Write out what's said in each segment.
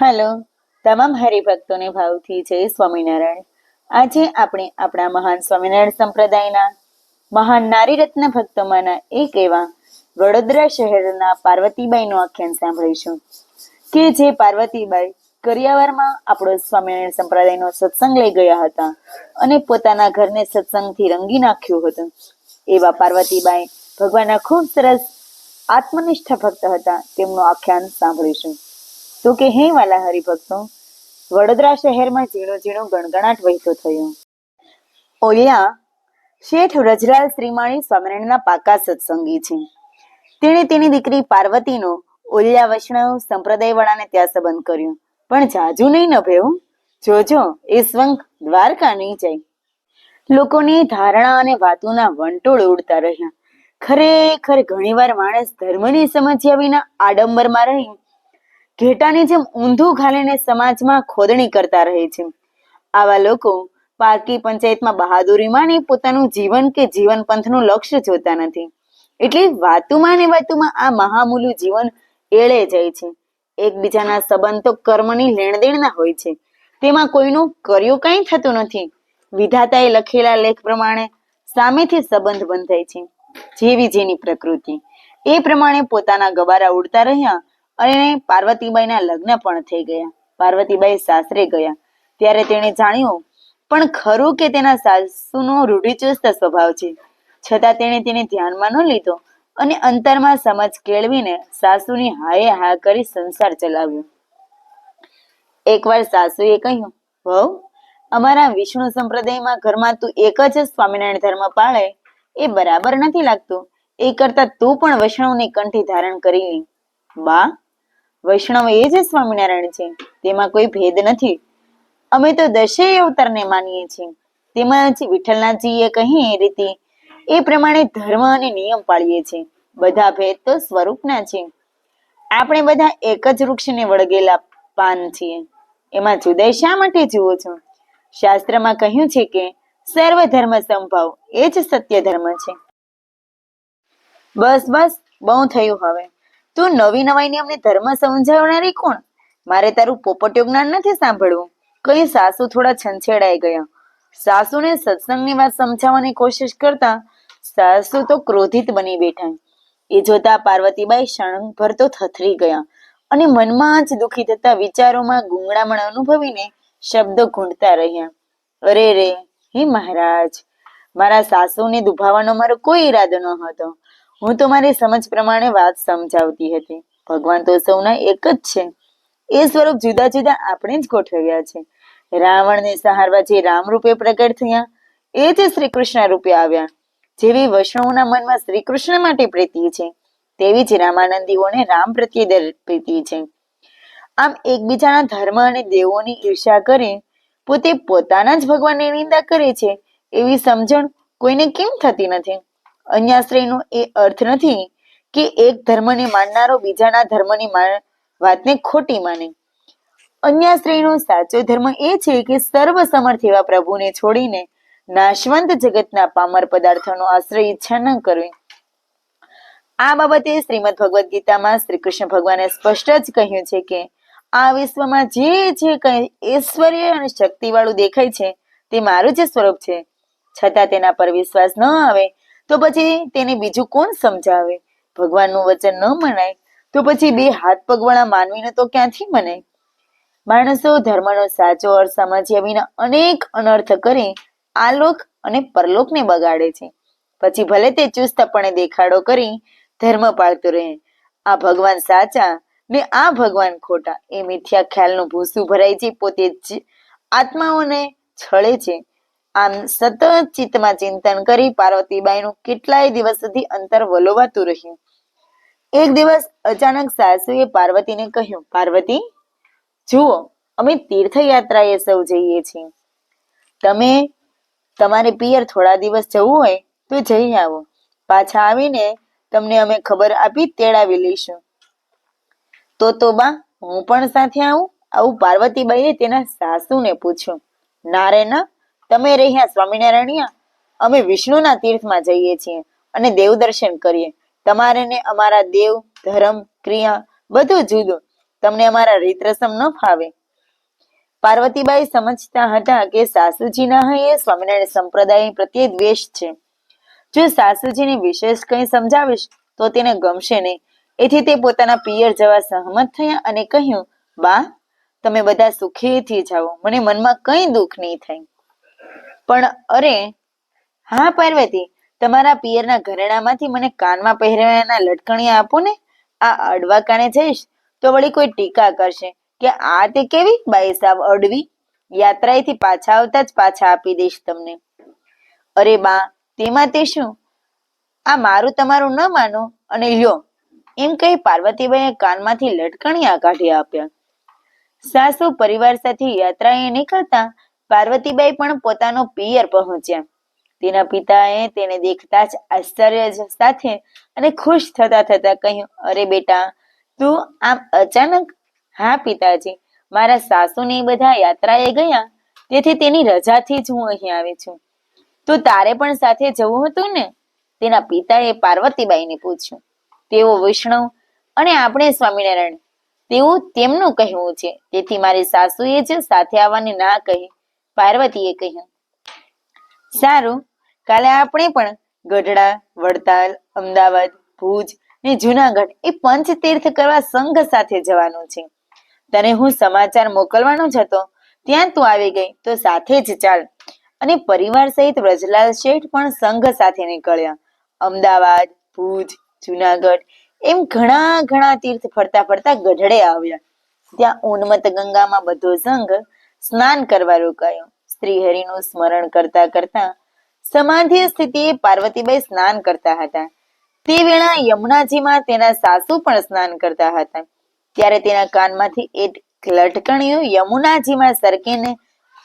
Hello, તમામ હરિભક્તોને ભાવથી જય સ્વામિનારાયણ. આજે આપણે આપણા મહાન સ્વામિનારાયણ સંપ્રદાયના મહાન નારી રત્ન ભક્તોમાંના એક એવા વડોદરા શહેરના પાર્વતીબાઈનું આખ્યાન સાંભળીશું, કે જે પાર્વતીબાઈ કરિયાવરમાં આપણો સ્વામિનારાયણ સંપ્રદાયનો સત્સંગ લઈ ગયા હતા અને પોતાના ઘરને સત્સંગથી રંગી નાખ્યું હતું. એવા પાર્વતીબાઈ ભગવાનના ખૂબ સરસ આત્મનિષ્ઠ ભક્ત હતા, તેમનું આખ્યાન સાંભળીશું. તો કે, હે વાલા હરિભક્તો, વડોદરા શહેરમાં ઝીણો ઝીણો ગણગણાટ વહેતો થયો. ઓલિયા, શેઠ રજરાલ શ્રીમાળી સ્વામિનારાયણના પાકા સત્સંગી છે. તેણે તેની દીકરી પાર્વતીનો ઓલિયા વૈષ્ણવ સંપ્રદાય વાળાને ત્યાં સંબંધ કર્યો. પણ જાજુ નહીં નભેવું જોજો, એ સ્વંગ દ્વારકા નહીં જાય. લોકોની ધારણા અને વાતોના વંટોળ ઉડતા રહ્યા. ખરેખર ઘણીવાર માણસ ધર્મની સમજ્યા વિના આડંબરમાં રહી ઘેટાની જેમ ઊંધું ઘાલીને સમાજમાં ખોદણી કરતા રહે છે. આવા લોકો પારકી પંચાયતમાં બહાદુરી માની પોતાનું જીવન કે જીવન પંથનું લક્ષ્ય જોતા નથી. એટલે વાતુમાં ને વાતુમાં આ મહામૂલું જીવન એળે જાય છે. એકબીજાના સંબંધ તો કર્મની લેણદેણના હોય છે. તેમાં કોઈનું કર્યું કંઈ થતું નથી. વિધાતાએ લખેલા લેખ પ્રમાણે સામેથી સંબંધ બંધાય છે. જેવી જેની પ્રકૃતિ. એ પ્રમાણે પોતાના ગબારા ઉડતા રહ્યા અને પાર્વતીબાઈના લગ્ન પણ થઈ ગયા. પાર્વતીબાઈ સાસરે ગયા. ત્યારે તેણે જાણ્યું, પણ ખરું કે તેના સાસુનો રૂઢિચુસ્ત સ્વભાવ છે? છતાં તેણે તેને ધ્યાનમાં ન લીધો અને અંતરમાં સમજ કેળવીને સાસુની હાયે હા કરી સંસાર ચલાવ્યો. એકવાર સાસુએ કહ્યું, વહુ, અમારા વિષ્ણુ સંપ્રદાયમાં ઘરમાં તું એક જ સ્વામિનારાયણ ધર્મ પાળે, એ બરાબર નથી લાગતું. એ કરતા તું પણ વૈષ્ણવની કંઠી ધારણ કરી લે. બા વૈષ્ણવ એ જ સ્વામિનારાયણ છે. તેમાં કોઈ ભેદ નથી. અમે તો દશેય અવતારને માનીએ છીએ. તેમજ વિઠ્ઠલનાથજીએ કહી એ રીતે એ પ્રમાણે ધર્મ અને નિયમ પાળીએ છીએ. બધા ભેદ તો સ્વરૂપના છે. આપણે બધા એક જ વૃક્ષને વળગેલા પાન છીએ. એમાં જુદાઈ શા માટે જુઓ છો? શાસ્ત્રમાં કહ્યું છે કે સર્વ ધર્મ સંભાવ એ જ સત્ય ધર્મ છે. બસ બસ બહુ થયું હવે. તું નવી નવાઈની અમને ધર્મ સમજાવનારી કોણ? મારે તારું પોપટિયું જ્ઞાન નથી સાંભળવું. કઈ સાસુ થોડા છંછેડાઈ ગયા. સાસુને સત્સંગની વાત સમજાવવાની કોશિશ કરતા સાસુ તો ક્રોધિત બની બેઠા. એ જોતા પાર્વતીબાઈ ક્ષણભર તો થથરી ગયા અને મનમાં જ દુખી થતા વિચારોમાં ગુંગળામણ અનુભવીને શબ્દો ઘૂંટતા રહ્યા. અરે રે, હે મહારાજ, મારા સાસુને દુભાવવાનો મારો કોઈ ઈરાદો ન હતો હું તો મારી સમજ પ્રમાણે વાત સમજાવતી હતી. ભગવાન તો સૌના એક જ છે. એ સ્વરૂપ જુદા જુદા આપણે જ ગોઠવ્યા છે. રાવણને સહારવા જે રામ રૂપે પ્રગટ થયા, એ જ શ્રી કૃષ્ણ રૂપે આવ્યા. જેવી વૈષ્ણવના મનમાં શ્રી કૃષ્ણ માટે પ્રીતિ છે, તેવી જ રામાનંદીઓને રામ પ્રત્યે દર- પ્રીતિ છે. આમ એકબીજાના ધર્મ અને દેવોની ઈર્ષા કરી, પોતે પોતાના જ ભગવાનની નિંદા કરે છે, એવી સમજણ કોઈને કેમ થતી નથી? અન્યાશ્રયનો એ અર્થ નથી કે એક ધર્મને માનનારો બીજાના ધર્મની વાતને ખોટી માને. અન્યાશ્રયનો સાચો ધર્મ એ છે કે સર્વ સમર્થ એવા પ્રભુને છોડીને નાશવંત જગતના પામર પદાર્થોનો આશ્રય ઈચ્છા ન કરવી. આ બાબતે શ્રીમદ ભગવદ્ ગીતામાં શ્રી કૃષ્ણ ભગવાને સ્પષ્ટ જ કહ્યું છે કે આ વિશ્વમાં જે જે કંઈ ઐશ્વર્ય અને શક્તિ વાળું દેખાય છે તે મારું જ સ્વરૂપ છે. છતાં તેના પર વિશ્વાસ ન આવે તો પછી તેને બીજું કોણ સમજાવે? ભગવાનનું વચન ન મનાય, તો પછી બે હાથ પગવાળા માનવીને તો ક્યાંથી મનાય? માણસો ધર્મનો સાચો અર્થ સમજ્યા વિના અનેક અનર્થ કરી, આલોક અને પરલોકને બગાડે છે. પછી ભલે તે ચુસ્તપણે દેખાડો કરી, ધર્મ પાળતો રહે. આ ભગવાન સાચા ને આ ભગવાન ખોટા, એ મિથ્યા ખ્યાલનું ભૂસું ભરાય છે, પોતે આત્માઓને છળે છે. આમ સતત ચિત્તમાં ચિંતન કરી પાર્વતીબાઈનું કેટલાય દિવસ સુધી અંતર વલોવાતું રહ્યું. એક દિવસ અચાનક સાસુએ પાર્વતીને કહ્યું, પાર્વતી, જુઓ, અમે તીર્થયાત્રાએ સૌ જઈએ છીએ. તમે તમારે પિયર થોડા દિવસ જવું હોય તો જઈ આવો. પાછા આવીને તમને અમે ખબર આપી તેડાવી લઈશું. તો તો બા, હું પણ સાથે આવું? આવું પાર્વતીબાઈએ તેના સાસુને પૂછ્યું. ના રે ના તમે રહ્યા સ્વામિનારાયણિયા? અમે વિષ્ણુના તીર્થમાં જઈએ છીએ અને દેવ દર્શન કરીએ. તમારે ને અમારા દેવ, ધર્મ, ક્રિયા બધું જુદું. તમને અમારા રીતરસમ ન ફાવે. પાર્વતીબાઈ સમજતા હતા કે સાસુજીના હૈયે સ્વામિનારાયણ સંપ્રદાય પ્રત્યે દ્વેષ છે. જો સાસુજીને વિશેષ કંઈ સમજાવીશ, તો તેને ગમશે નહીં. એથી તે પોતાના પિયર જવા સહમત થયા અને કહ્યું, બા, તમે બધા સુખીથી જાઓ. મને મનમાં કંઈ દુઃખ નહીં થાય. પણ અરે, હા પાર્વતી, તમારા પિયરના ઘરેણામાંથી મને કાનમાં પહેરવાના લટકણિયા આપો ને. આ અડવા કાને જઈશ તો વળી કોઈ ટીકા કરશે કે આ તે કેવી બાઈ સાહેબ અડવી? યાત્રાએથી પાછા આવતા જ પાછા આપી દઈશ તમને. અરે બા, તેમાં તે શું? આ મારું તમારું ન માનો. અને લ્યો, એમ કહી પાર્વતીબાઈએ કાનમાંથી લટકણિયા કાઢી આપ્યા. સાસુ પરિવાર સાથે યાત્રાએ નીકળતા પાર્વતીબાઈ પણ પોતાનો પિયર પહોંચ્યા. તેના પિતાએ તેને દેખતા જ આશ્ચર્ય સાથે અને ખુશ થતા થતા કહ્યું, અરે બેટા, તું આમ અચાનક હા પિતાજી, મારા સાસુ ને બધા યાત્રાએ ગયા, તેથી તેની રજાથી જ હું અહીં આવી છું. તો તારે પણ સાથે જવું હતું ને? તેના પિતાએ પાર્વતીબાઈને પૂછ્યું. તેઓ વૈષ્ણવ અને આપણે સ્વામિનારાયણ તેવું તેમનું કહેવું છે, તેથી મારી સાસુએ જ સાથે આવવાની ના કહી. પાર્વતીએ કહ્યું, સારું, કાલે આપણે પણ ગઢડા, વડતાલ, અમદાવાદ, ભુજ ને જુનાગઢ એ પંચ કરવા સંઘ સાથે જવાનું છે. તને હું સમાચાર મોકલવાનો જ હતો. ત્યાં તું આવી ગઈ, તો સાથે જ ચાલ. અને પરિવાર સહિત વ્રજલાલ શેઠ પણ સંઘ સાથે નીકળ્યા. અમદાવાદ, ભુજ, જુનાગઢ એમ ઘણા ઘણા તીર્થ ફરતા ફરતા ગઢડે આવ્યા. ત્યાં ઉન્મત ગંગામાં બધો સંઘ સ્નાન કરવા રોકાયો. હરિનું સ્મરણ કરતા કરતા સમાધિ સ્થિતિએ પાર્વતીબાઈ સ્નાન કરતા હતા. તે વેળા યમુનાજીમાં તેના સાસુ પણ સ્નાન કરતા હતા. ત્યારે તેના કાનમાંથી એક લટકણિયું યમુનાજીમાં સરકીને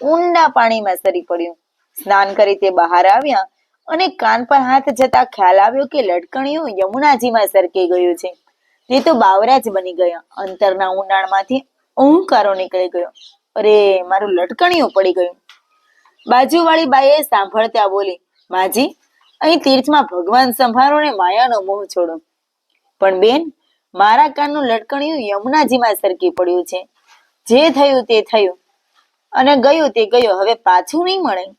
ઊંડા પાણીમાં સરી પડ્યું. સ્નાન કરી તે બહાર આવ્યા અને કાન પર હાથ જતા ખ્યાલ આવ્યો કે લટકણિયું યમુનાજીમાં સરકી ગયું છે. તે તો બાવરા જ બની ગયા. અંતરના ઊંડાણમાંથી ઓહંકારો નીકળી ગયો. અરે, મારું લટકણિયું પડી ગયું. બાજુવાળી બાઈએ સાંભળતા બોલી, માજી, અહીં તીર્થમાં ભગવાન સંભાળો ને માયાનો મોહ છોડો. પણ બેન, મારા કાનનું લટકણિયું યમુનાજીમાં સરકી પડ્યું છે. જે થયું તે થયું. અને ગયું તે ગયું, હવે પાછું નહીં મળે.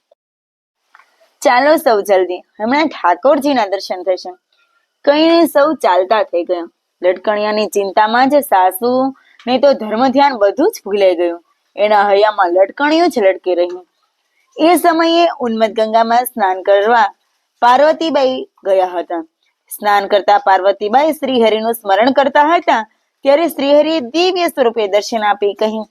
ચાલો સૌ જલ્દી. હમણાં ઠાકોરજીના દર્શન થશે. કહીને સૌ ચાલતા થઈ ગયા. લટકણિયાની ચિંતામાં જ સાસુ ને તો ધર્મ ધ્યાન બધું જ ભૂલાઈ ગયું. એના હૈયામાં લટકણિયું જ લટકી રહ્યું. એ સમયે ઉન્મત ગંગામાં સ્નાન કરવા પાર્વતીબાઈ ગયા હતા. સ્નાન કરતા પાર્વતીબાઈ શ્રીહરિનું સ્મરણ કરતા હતા, ત્યારે શ્રીહરિએ દિવ્ય સ્વરૂપે દર્શન આપી કહ્યું,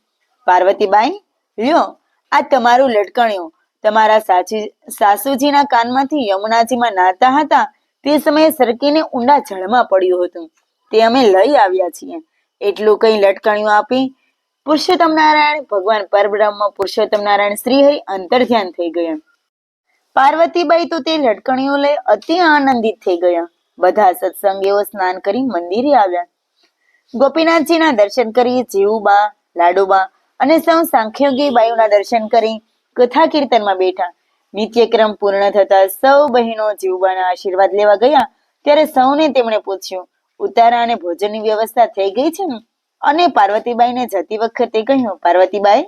પાર્વતીબાઈ, લ્યો, આ તમારું લટકણ્યું. તમારા સાચી, સાસુજીના કાનમાંથી યમુનાજીમાં નાતા હતા, તે સમયે સરકીને ઊંડા જળમાં પડ્યું હતું. તે અમે લઈ આવ્યા છીએ. એટલું કઈ લટકણ્યું આપી પુરુષોત્તમ નારાયણ ભગવાન પરબ્રહ્મ પુરુષોત્તમ નારાયણ શ્રી હરિ અંતર ધ્યાન થઈ ગયા. પાર્વતીબાઈ તો તે લટકણીઓ લઈ અતિ આનંદિત થઈ ગયા. બધા સત્સંગીઓ સ્નાન કરી મંદિરે આવ્યા. ગોપીનાથજીના દર્શન કરી જીવુબા લાડુબા અને સૌ સાંખ્યોગી બાયુના દર્શન કરી કથા કીર્તનમાં બેઠા. નિત્યક્રમ પૂર્ણ થતા સૌ બહેનો જીવુબાના આશીર્વાદ લેવા ગયા. ત્યારે સૌને તેમણે પૂછ્યું, ઉતારા અને ભોજનની વ્યવસ્થા થઈ ગઈ છે ને? અને પાર્વતીબાઈને જતી વખતે કહ્યું, પાર્વતીબાઈ,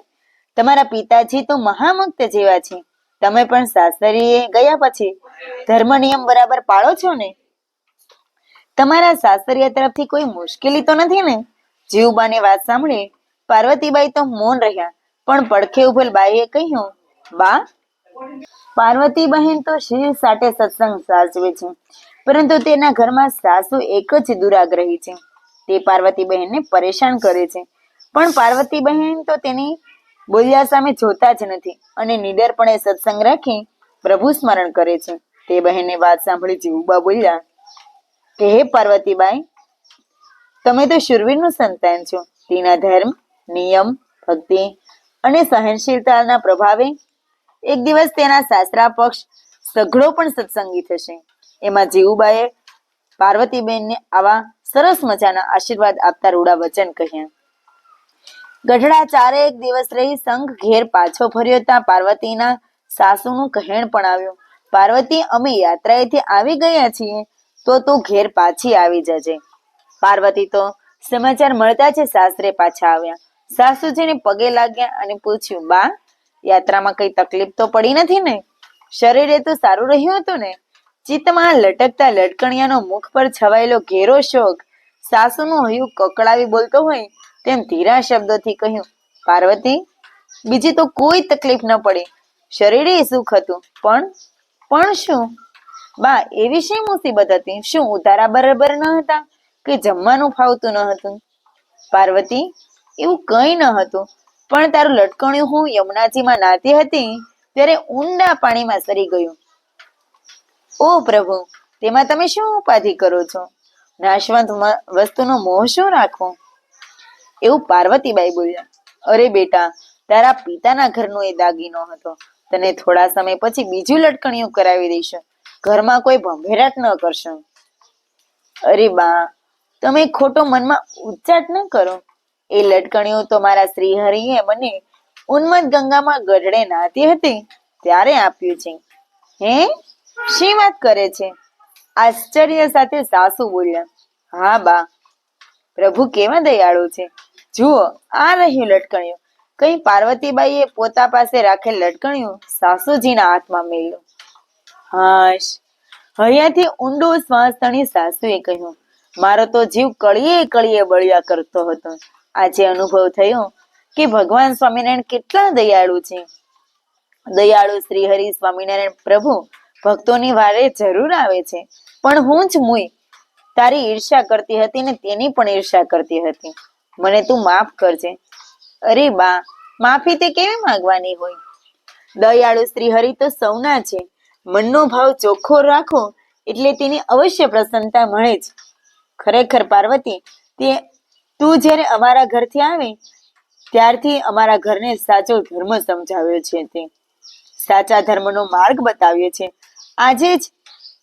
તમારા પિતાજી તો મહામુક્ત જેવા છે. તમે પણ સાસરીએ ગયા પછી ધર્મ નિયમ બરાબર પાળો છો ને? તમારા સાસરિયા તરફથી કોઈ મુશ્કેલી તો નથી ને? જીવબાને વાત સાંભળી પાર્વતીબાઈ તો મૌન રહ્યા, પણ પડખે ઉભેલ બાઈએ કહ્યું, બા પાર્વતી બહેન તો શિવ સાથે સત્સંગ સાચવે છે, પરંતુ તેના ઘરમાં સાસુ એક જ દુરાગ્રહી છે. તે પાર્વતી બહેનને પરેશાન કરે છે. પણ પાર્વતી બહેન તો તેની બોલ્યા સામે જોતા જ નથી અને નિડરપણે સત્સંગ રાખી પ્રભુ સ્મરણ કરે છે. તે બહેને વાત સાંભળી જીવુબા બોલ્યા, કે હે પાર્વતીબાઈ, તમે તો શુરવીરનું સંતાન છો. તેના ધર્મ, નિયમ, ભક્તિ અને સહનશીલતાના પ્રભાવે એક દિવસ તેના સાસરા પક્ષ સઘળો પણ સત્સંગી થશે. એમાં જીવુબાએ પાર્વતીબેનને આવા સરસ મજાના આશીર્વાદ આપતા રૂડા વચન કહ્યા. ગઢડા ચારે એક દિવસ રહી સંઘ ઘેર પાછો ફર્યો ત્યાં પાર્વતીના સાસુનું કહેણ પણ આવ્યું. પાર્વતી, અમે યાત્રાએથી આવી ગયા છીએ તો તું ઘેર પાછી આવી જજે. પાર્વતી તો સમાચાર મળતા જ સાસરે પાછા આવ્યા. સાસુજીને પગે લાગ્યા અને પૂછ્યું, બા, યાત્રામાં કઈ તકલીફ તો પડી નથી ને? શરીરે તો સારું રહ્યું હતું ને? ચિત્તમાં લટકતા લટકણિયાનો મુખ પર છવાયેલો ઘેરો શોક, સાસુનું હયું કકડાવી બોલતો હોય તેમ ધીરા શબ્દોથી કહ્યું, પાર્વતી, બીજી તો કોઈ તકલીફ ન પડી. શરીરે સુખ હતું, પણ પણ શું? બા, એવી શી મુસીબત હતી? શું ઉતારા બરાબર ન હતા કે જમવાનું ફાવતું ન હતું? પાર્વતી, એવું કંઈ ન હતું. પણ તારું લટકણ્યું હું યમુનાજીમાં નાતી હતી, ત્યારે ઊંડા પાણીમાં સરી ગયું. ઓ પ્રભુ, તેમાં તમે શું ઉપાધિ કરો છો? નાશવંત વસ્તુનો મોહ શું રાખવો એવું પાર્વતીબાઈ બોલ્યા, અરે બેટા, તારા પિતાના ઘરનો એ દાગીનો હતો. તને થોડા સમય પછી બીજું લટકણિયું કરાવી દઈશું. ઘરમાં કોઈ ભંભેરાટ ન કરશો. અરે બા, તમે ખોટો મનમાં ઉચ્ચાટ ન કરો. એ લટકણિયું તો મારા શ્રીહરિએ મને ઉન્મદ ગંગામાં ગઢડે નાતી હતી, ત્યારે આપ્યું છે. હે? શી વાત કરે છે? આશ્ચર્ય સાથે સાસુ બોલ્યા, હા બા, પ્રભુ કેવા દયાળુ છે. જુઓ, આ રહ્યું લટકણ્યું. કઈ પાર્વતીબાઈએ પોતા પાસે રાખેલ લટકણ્યું સાસુજીના હાથમાં મેળ્યું. હાશ હૈયાથી ઊંડો શ્વાસ તણી સાસુએ કહ્યું, મારો તો જીવ કળીએ કળીએ બળ્યા કરતો હતો. આજે અનુભવ થયો કે ભગવાન સ્વામિનારાયણ કેટલા દયાળુ છે. દયાળુ શ્રી હરિ સ્વામિનારાયણ પ્રભુ ભક્તોની વારે જરૂર આવે છે. પણ હું જ મુઈ. તારી ઈર્ષા કરતી હતી ને તેની પણ ઈર્ષા કરતી હતી. મને તું માફ કરજે. અરે બા, માફી તે કેવી માંગવાની હોય? દયાળુ શ્રી હરિ તો સૌના છે. મનનો ભાવ ચોખ્ખો રાખો એટલે તેની અવશ્ય પ્રસન્નતા મળે જ. ખરેખર પાર્વતી, તે તું જ્યારે અમારા ઘરથી આવે, ત્યારથી અમારા ઘરને સાચો ધર્મ સમજાવ્યો છે તે. સાચા ધર્મનો માર્ગ બતાવ્યો છે. આજે જ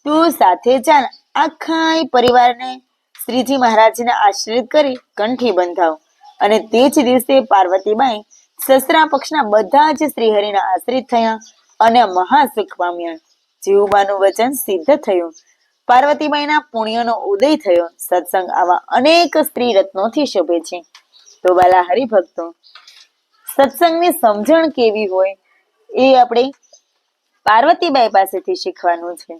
તું સાથે ચાલ આખા પરિવારને શ્રીજી મહારાજને આશ્રિત કરી કંઠી બંધાવ. અને તે જ દિવસે પાર્વતીબાઈ સસરા પક્ષના બધા જ શ્રીહરિના આશ્રિત થયા અને મહાસુખ પામ્યા. જીવબાનું વચન સિદ્ધ થયું. પાર્વતીબાઈના પુણ્યનો ઉદય થયો. સત્સંગ આવા અનેક સ્ત્રી રત્નોથી શોભે છે. તો બાલા હરિભક્તો, સત્સંગની સમજણ કેવી હોય એ આપણે પાર્વતીબાઈ પાસેથી શીખવાનું છે.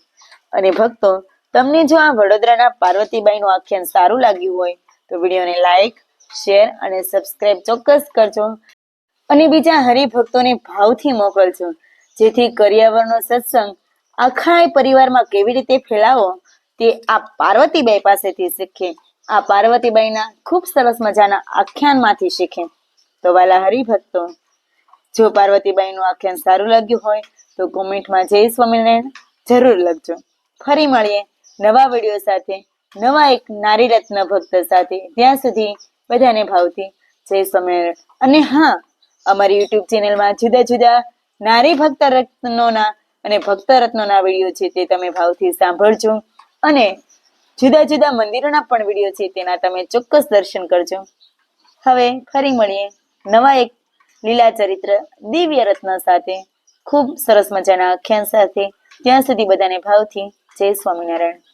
અને ભક્તો, તમને જો આ વડોદરાના પાર્વતીબાઈનું આખ્યાન સારું લાગ્યું હોય, તો વિડીયોને લાઈક, શેર અને સબસ્ક્રાઇબ ચોક્કસ કરજો. અને બીજા હરિભક્તોને ભાવથી મોકલજો. જેથી કરિયાવરનો સત્સંગ આખા પરિવારમાં કેવી રીતે ફેલાવો, તે આ પાર્વતીબાઈ પાસેથી શીખે. આ પાર્વતીબાઈના ખૂબ સરસ મજાના આખ્યાનમાંથી શીખે. તો વાલા હરિભક્તો, જો પાર્વતીબાઈનું આખ્યાન સારું લાગ્યું હોય તો કોમેન્ટમાં જય સ્વામિનારાયણ. જરૂર લખજો. ફરી મળીએ નવા વીડિયો સાથે, નવા એક નારી રત્ન ભક્ત સાથે. ત્યાં સુધી બધાને ભાવથી જય સ્વામિનારાયણ. અને હા, અમારી યુટ્યુબ ચેનલમાં જુદા જુદા નારી ભક્ત રત્નોના અને ભક્ત રત્નોના વીડિયો છે તે તમે ભાવથી સાંભળજો. અને જુદા જુદા મંદિરોના પણ વીડિયો છે તેના તમે ચોક્કસ દર્શન કરજો. હવે ફરી મળીએ નવા એક લીલા ચરિત્ર દિવ્ય રત્ન સાથે. ખૂબ સરસ મજાના આખ્યાન સાથે ત્યાં સુધી બધાને ભાવથી જય સ્વામિનારાયણ.